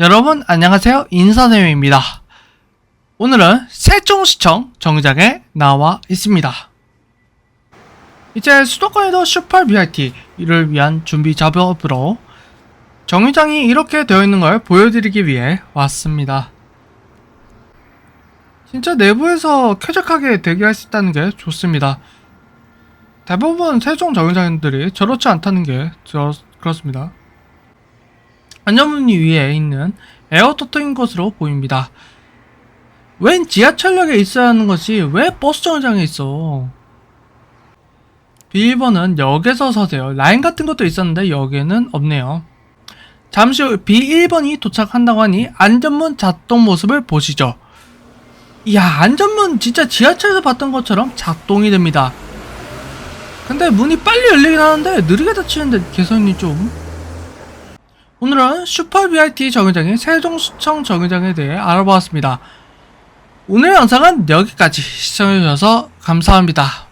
여러분 안녕하세요 인사대회입니다. 오늘은 세종시청 정장에 나와 있습니다. 이제 수도권에도 슈퍼 BRT를 위한 준비 작업으로 정류장이 이렇게 되어 있는 걸 보여드리기 위해 왔습니다. 진짜 내부에서 쾌적하게 대기할 수 있다는 게 좋습니다. 대부분 세종 정류장들이 저렇지 않다는 게 저, 그렇습니다. 안전문이 위에 있는 에어토트인 것으로 보입니다. 웬 지하철역에 있어야 하는 것이 왜 버스 정류장에 있어? B1번은 역에서 서세요. 라인 같은 것도 있었는데 여기에는 없네요. 잠시 후 B1번이 도착한다고 하니 안전문 작동 모습을 보시죠. 이야, 안전문 진짜 지하철에서 봤던 것처럼 작동이 됩니다. 근데 문이 빨리 열리긴 하는데 느리게 닫히는데 개선이 좀 오늘은 슈퍼 BRT 정류장인 세종시청 정류장에 대해 알아보았습니다. 오늘 영상은 여기까지 시청해주셔서 감사합니다.